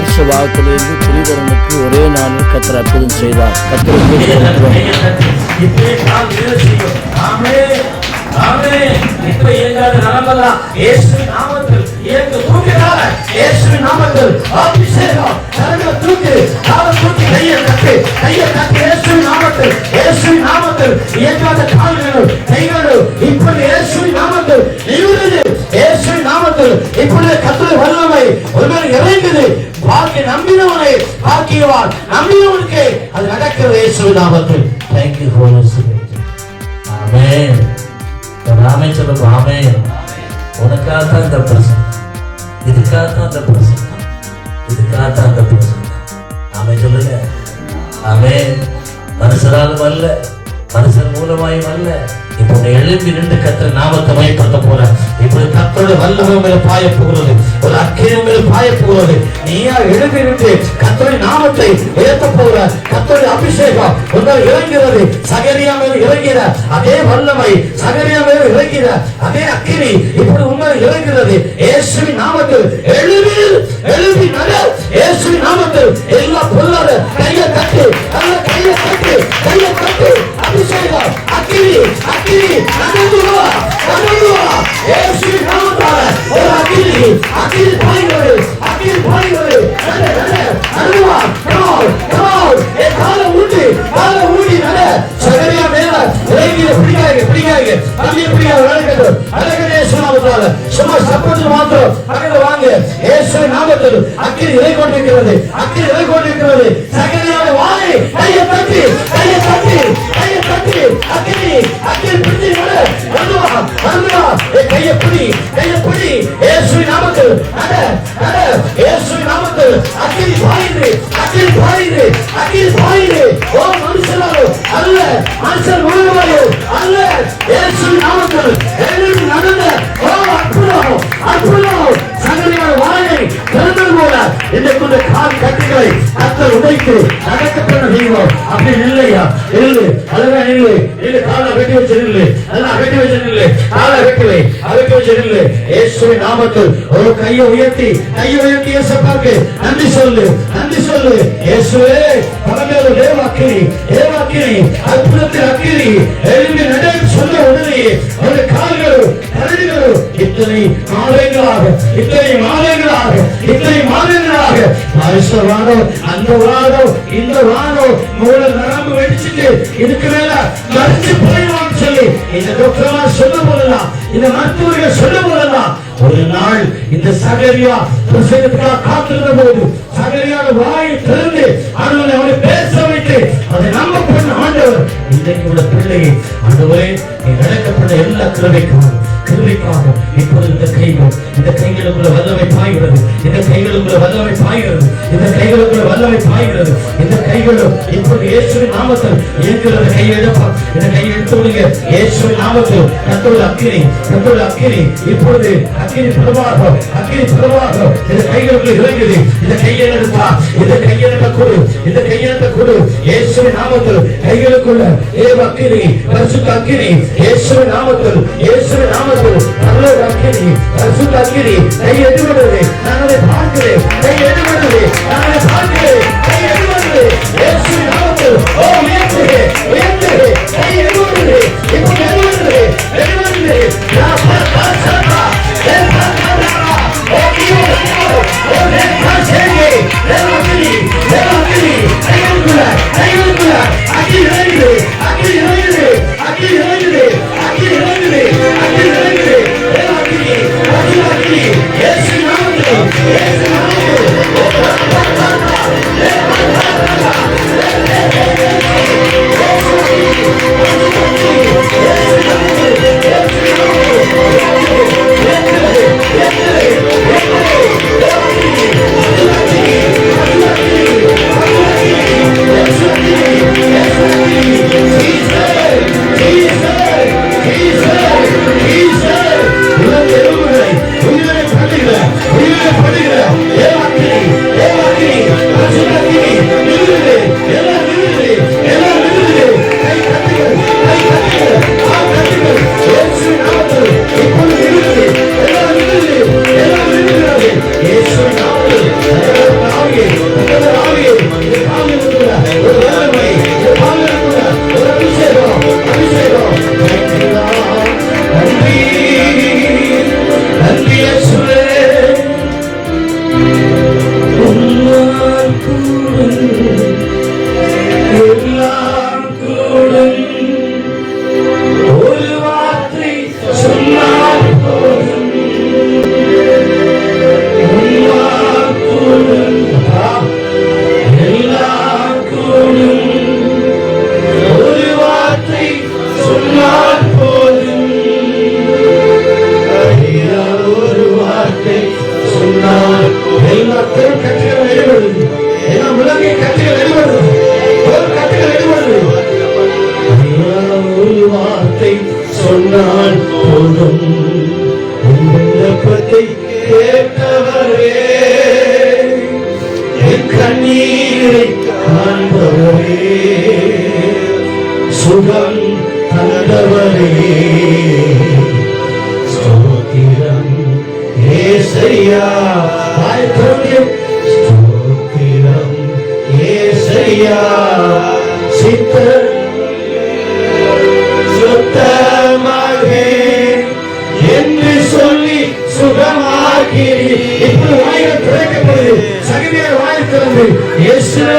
பார்சவாக்கிலிருந்து திரிதரனுக்கு ஒரே நாளில் கத்தர் அற்புதம் செய்தார். கத்தர் நாமத்தில் இயங்க தூக்கினால இயேசுவின் நாமத்தில் அபிஷேகம் கரங்களை தூக்கி காலை தூக்கி கையை கட்டு கையை கட்டி இயேசுவின் நாமத்தில் இயேசுவின் நாமத்தில் இயங்காத கால்களும் கைகளும் இப்படி இயேசுவின் நாமத்தில் நிமிர்ந்து இயேசுவின் நாமத்தில் இப்படி கத்துரை வல்லமை ஒருவர் இறங்குது. பாக்கி நம்பினவனை பாக்கியவான் நம்பினவனுக்கு அது நடக்கிறது இயேசுவின் நாமத்தில். தேங்க்யூ ஃபார் ஆமென் ராமே சொல்லுங்க உனக்காக தான் இந்த பிரசங்கம் இதுக்காக தான் அந்த பிரசங்கம் இதுக்காக தான் அந்த பிரசங்கம் ஆமே சொல்லுங்க. அவன் மனுஷராலும் அல்ல. மனுஷன் மூலமாயும் அல்ல. இப்போ உன்னை எழுப்பி நின்று கத்திர நாமத்தை மயப்படுத்த போகிறேன் இப்படி கத்தோட வல்லமை மேல பாய போகிறது ஒரு அக்கியம் மேல பாய போகிறது நீயா எழுந்திருந்து நின்று கத்தோட நாமத்தை உயர்த்த போகிற கத்தோட அபிஷேகம் உன்னால் இறங்கிறது சகரியா மேல இறங்கிற அதே வல்லமை சகரியா மேல இறங்கிற அதே அக்கினி இப்படி உண்மையில் இறங்கிறது இயேசுவின் நாமத்தில் எழுதி எழுதி நகர் நட வந்துவா? ஏ கையை பிடி கையை பிடி இயேசு நாமத்தில் நட நட இயேசு நாமத்தில் அக்கினி பாயுது அக்கினி பாயுது அக்கினி பாயுது ஓ மனுஷனாரோ அல்ல மனுஷன் அல்ல இயேசு நாமத்தில் நடந்த ஓ திறந்தது இன்றைக்குள்ள கால் கட்டுகளை கத்தர் உடைத்து நடக்கப்பட செய்கிறோம் அப்படி இல்லையா? இல்லை. அதுவே இல்லை. இல்லை காலை வெட்டி வச்சு இல்லை. நல்லா வெட்டி வச்சு இல்லை. காலை வெட்டலை வெட்டி வச்சு இல்லை. இயேசுவின் நாமத்தில் ஒரு கையை உயர்த்தி கையை உயர்த்தி இயேசப்பாக்கு நன்றி சொல்லு. நன்றி சொல்லு. இயேசுவே பரமேல தேவாக்கினி தேவாக்கினி அற்புதத்தின் அக்கினி இத்தனை மாதங்களாக இத்தனை மாதங்களாக இத்தனை மாதங்களாக பரிசுவானோ அந்த வானோ இந்த வானோ மூல நரம்பு வெடிச்சுட்டு இதுக்கு மேல மறைஞ்சு போயிடுவான்னு சொல்லி இந்த டாக்டர்லாம் சொல்ல போதெல்லாம் இந்த மருத்துவர்கள் சொல்ல போதெல்லாம் ஒரு நாள் இந்த சகரியா பிரசங்கத்துக்காக காத்திருந்த போது சகரியான வாயை திறந்து ஆண்டவனை அவனை பேச வைத்து அதை நம்ப பண்ண ஆண்டவர் இன்றைக்கு உள்ள பிள்ளையை ஆண்டவரே நீ நடக்கப்பட்ட எல்லா கிருமைக்காக கிருமைக்காக இப்பொழுது இந்த கைகள் இந்த கைகளுக்குள்ள வல்லமை பாய்கிறது. இந்த கைகளுக்குள்ள வல்லமை பாய்கிறது. இந்த கைகளுக்குள்ள வல்லமை பாய்கிறது. இந்த கைகளும் இப்பொழுது இயேசுவின் நாமத்தில் இயங்குகிறது கையை எடுப்பா இந்த கையை எடுத்து விடுங்க இயேசுவின் நாமத்தில் கத்தோட அக்கினி கத்தோட அக்கினி. இப்பொழுது அக்கினி பிரவாகம் அக்கினி பிரவாகம் இந்த கைகளுக்குள்ள இறங்குது. இந்த கையை எடுப்பா. இந்த கையை கொடு. இந்த கையை கொடு. இயேசுவின் நாமத்தில் கைகளுக்குள்ள ஏவ அக்கினி பரிசுத்த அக்கினி. இயேசுவின் நாமத்தில் இயேசுவின் நாமத்தில் நல்ல அக்கினி பரிசுத்த அக்கினி கை எடுபடுது நான் பார்க்கிறேன் கை எடுபடுது நான் ஏசையா சித்தர் என்று சொல்லி சுகமாக்கி இப்படி வாயில் திறக்கப்படுது சகதியார் வாயில் திறந்து இயேசுவே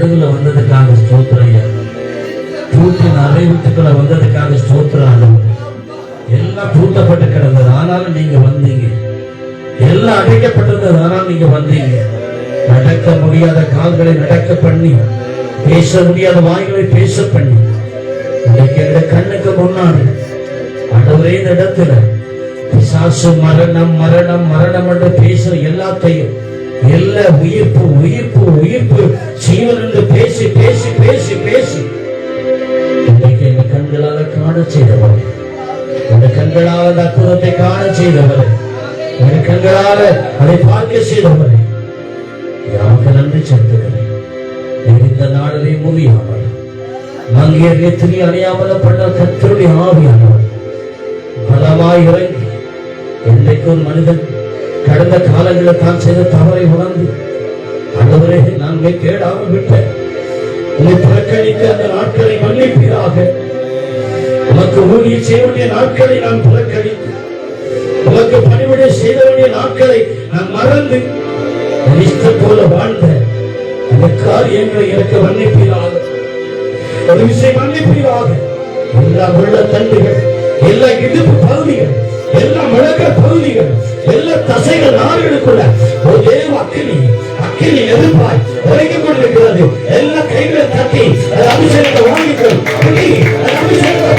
நடுவில் வந்ததுக்காக ஸ்தோத்திரம் பூத்தின் பூட்டின் வந்ததுக்காக ஸ்தோத்திரம் ஆண்டவரே. எல்லாம் பூட்டப்பட்டு கிடந்தது ஆனாலும் நீங்க வந்தீங்க. எல்லாம் அடைக்கப்பட்டிருந்தது ஆனாலும் நீங்க வந்தீங்க. நடக்க முடியாத கால்களை நடக்க பண்ணி பேச முடியாத வாய்களை பேச பண்ணி இன்னைக்கு எங்க கண்ணுக்கு முன்னாடி ஆண்டவரே இந்த இடத்துல பிசாசு மரணம் மரணம் மரணம் என்று பேசுற எல்லாத்தையும் எல்லா உயிர்ப்பு உயிர்ப்பு உயிர்ப்பு. ஜீவன் என்று பேசி பேசி பேசி பேசி. இன்னைக்கு எங்க கண்களால காண செய்தவர். எங்க கண்களால் அந்த அற்புதத்தை காண செய்தவர். என் கண்களால அதை பார்க்க செய்தவர். யாருக்கு நன்றி செலுத்துகிறேன்? இந்த நாளிலே முடியாமல் மங்கியர்களை துணி அணியாமல் பண்ண கத்தருடைய ஆவியானவர். பலமாய் இறங்கி என்றைக்கு ஒரு மனிதன் கடந்த காலங்களில் தான் செய்த தவறை உணர்ந்து ஆண்டவரே நான் கேடாமல் விட்டேன். உன்னை புறக்கணித்து அந்த நாட்களை மன்னிப்பீராக. உனக்கு ஊழிய செய்ய வேண்டிய நாட்களை நான் புறக்கணித்து உனக்கு பணிவிட செய்த வேண்டிய நாட்களை நான் மறந்து என் இஷ்டம் போல வாழ்ந்த அந்த காரியங்களை எனக்கு மன்னிப்பீராக. ஒரு விஷயம் மன்னிப்பீராக. எல்லா வெள்ள தண்டுகள் எல்லா இடுப்பு பகுதிகள் எல்லா முழக்க பகுதிகள் எல்லா தசைகள் நாடுகளுக்குள்ள ஒரு தேவ அக்கினி அக்கினி எதிர்ப்பாய் உரைக்கிக் கொண்டிருக்கிறது. எல்லா கைகளை தட்டி அது அபிஷேகத்தை வாங்கிக்கொள். புடி அபிஷேகத்தை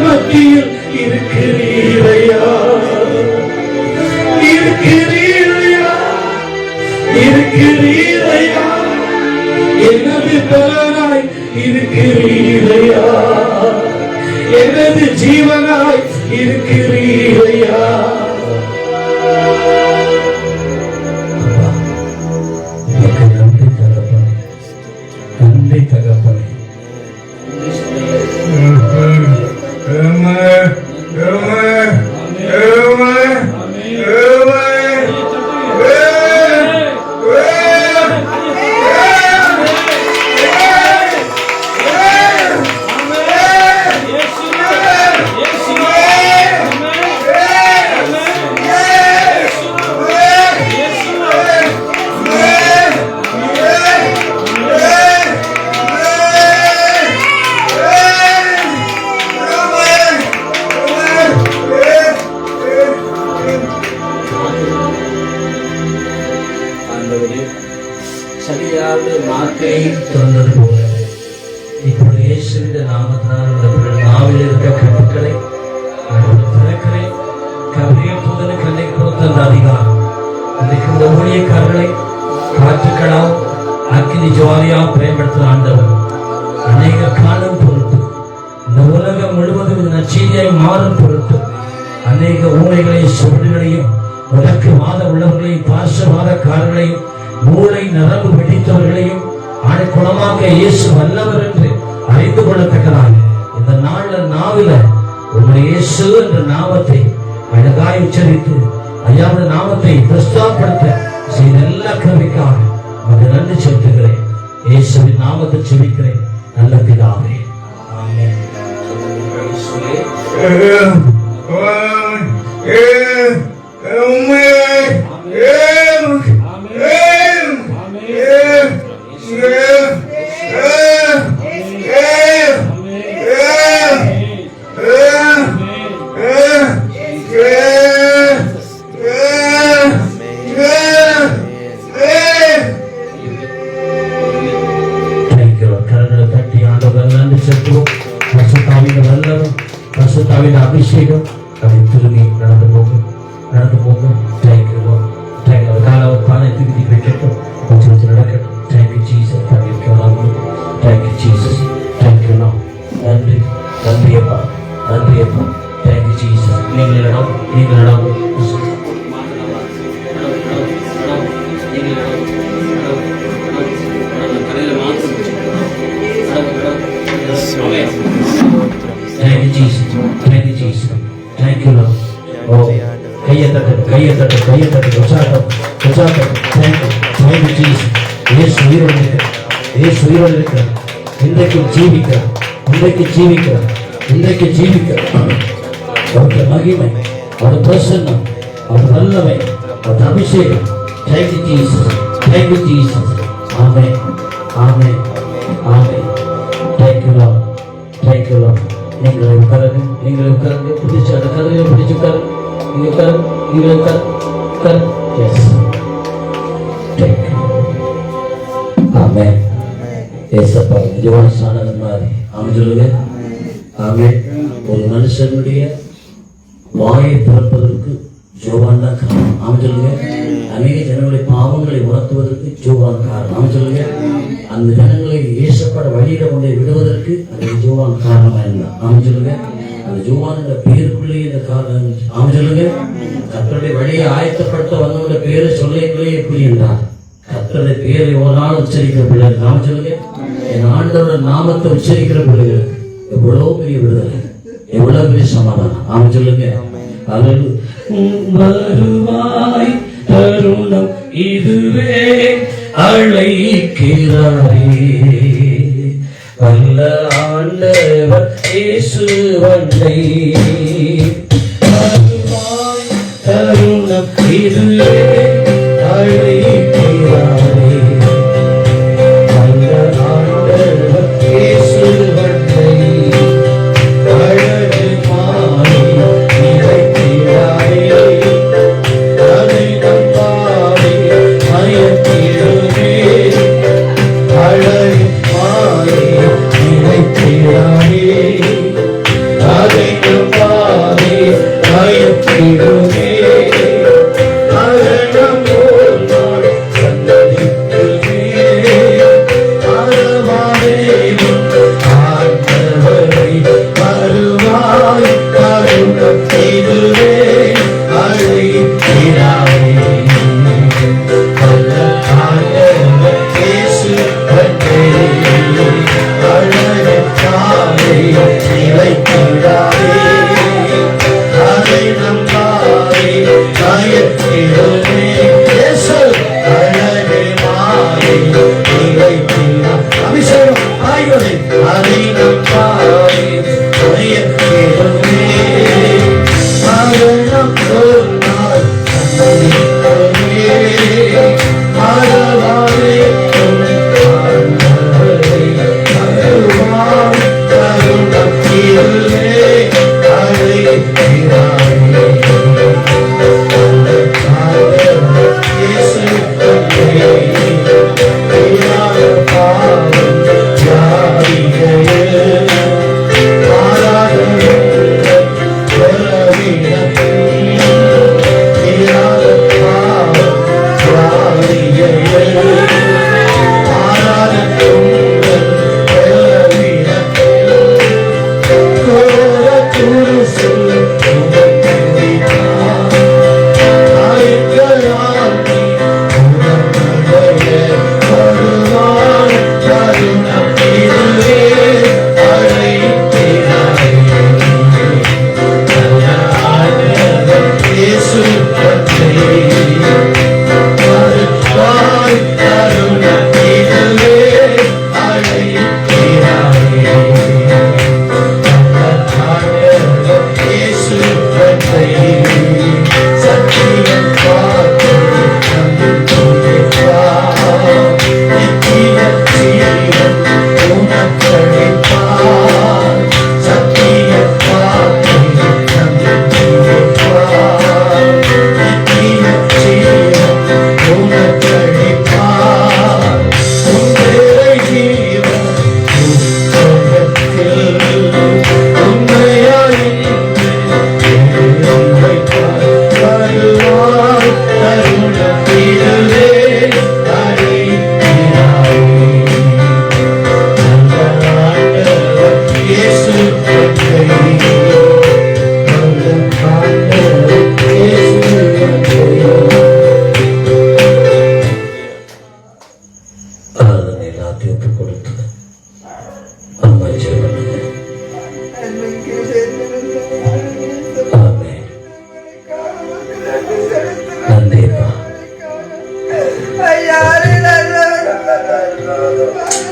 மத்தியில் இருக்கிறீரையா இருக்கிறீரையா இருக்கிறீரையா எனது பலனாய் இருக்கிறீரையா எனது ஜீவனாய் இருக்கிறீரையா சரியாக வார்த்தையை சொன்னது போல. இப்பொழுது இயேசுவின் நாமத்தினால் இந்த பிள்ளை நாவில் இருக்க கட்டுக்களை நான் திறக்கிறேன் கவிய இந்த ஊழியக்காரர்களை காற்றுக்களால் அக்கினி ஜுவாலியா பயன்படுத்துகிற ஆண்டவர். அநேக காலம் பொருட்டு இந்த உலகம் முழுவதும் இந்த நச்செய்தியாய் மாறும் பொருட்டு அநேக சுவடுகளையும் உலக்கு உள்ளவர்களையும் மூளை நரம்பு வெடித்தவர்களையும் அதை குணமாக்க இயேசு வல்லவர் என்று அறிந்து கொள்ளத்தக்கதாக. இந்த நாள்ல நாவில உங்களை இயேசு என்ற நாமத்தை அழகாய் உச்சரித்து ஐயாவது நாமத்தை பிரஸ்தாப்படுத்த செய்த எல்லா கருவிக்காக உங்களை நன்றி செலுத்துகிறேன். இயேசுவின் நாமத்தை செபிக்கிறேன் நல்ல பிதாவே. ஆமென். இயேசுவே, Thank you, Lord. கரங்களை தட்டி ஆண்டவர் நன்றி செலுத்துவோம் பசுத்தாவின் வல்லவம் பசுத்தாவின் அபிஷேகம் அதை திரும்பி நடந்து போகும் நடந்து போகும் கையை தட்டு கையை தட்டு கையை தட்டு உற்சாகம் உற்சாகம் Thank you. Thank you, Jesus. இயேசு உயிரோடு இருக்கிறார். இயேசு உயிரோடு இருக்கிறார். இன்றைக்கு ஜீவிக்கிறார். இன்றைக்கு ஜீவிக்கிறார். இன்றைக்கு ஜீவிக்கிறார். அவருடைய மகிமை அவர் பிரசன்னம் அவர் நல்லவை அவர் அபிஷேகம் Thank you, Jesus. Thank you, Jesus. ஆமே Amen. Amen. Thank you, Lord. Thank you, Lord. நீங்களே உட்காருங்க நீங்களே உட்காருங்க பிடிச்ச அந்த கதையை பிடிச்சு உட்காருங்க நீங்க உட்காருங்க நீங்களே உட்காருங்க Amen. ஏசப்பா இதுவான மாதிரி. ஆமே ஒரு மனுஷனுடைய வாயை திறப்பதற்கு ஜோவான் தான் காரணம். அமைஞ்சிருங்க அநேக ஜனங்களுடைய பாவங்களை உணர்த்துவதற்கு ஜோவான் காரணம். அமைஞ்சிருங்க அந்த ஜனங்களை ஏசப்பட வழியில முடிய விடுவதற்கு அந்த ஜோவான் காரணமா இருந்தான் சொல்லுங்க. அந்த ஜோவான் பேருக்குள்ளேயே இந்த காரணம் சொல்லுங்க. கத்தருடைய வழியை ஆயத்தப்படுத்த வந்தவங்க பேரை சொல்லிக்குள்ளே எப்படி என்றார்? கத்தருடைய பேரை ஒரு நாள் உச்சரிக்கிற பிள்ளைகள். நாம சொல்லுங்க. என் ஆண்டவரோட நாமத்தை உச்சரிக்கிற பிள்ளைகள். எவ்வளவு பெரிய விடுதலை. எவ்வளவு பெரிய சமாதானம். ஆமாம் சொல்லுங்க. அது வருவாய் தருணம் இதுவே அழைக்கிறாரே. வல்ல ஆண்டவர் இயேசு தருணம் இதுவே. Yeah.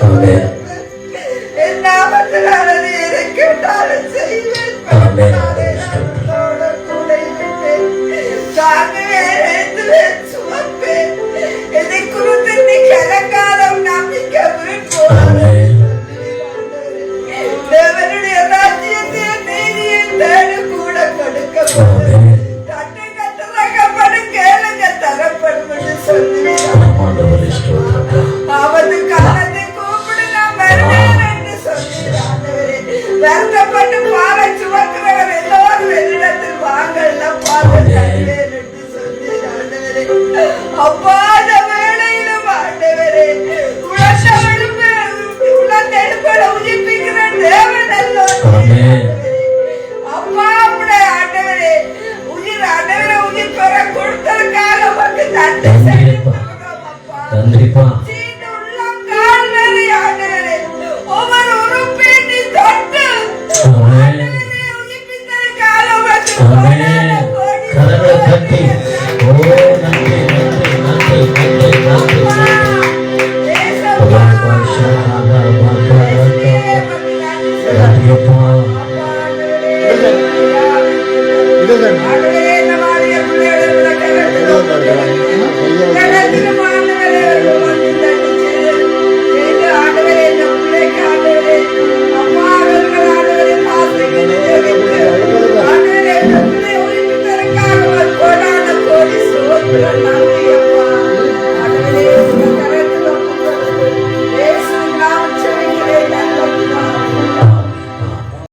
Amen. வருத்தப்பட்டு பாவை சுமக்கிறவர் எல்லோரும் என்னிடத்தில் வாங்கல்ல பாவை சொல்லி அப்பா வேலையிலும் ஆண்டவரே உழந்தவளும் உழந்தெடுப்பட உயிர்ப்பிக்கிற தேவன் அல்லோ அப்பா அப்படி ஆண்டவரே உயிர் ஆண்டவரே உயிர் பெற கொடுத்ததுக்காக வந்து தந்தை தந்திரிப்பா.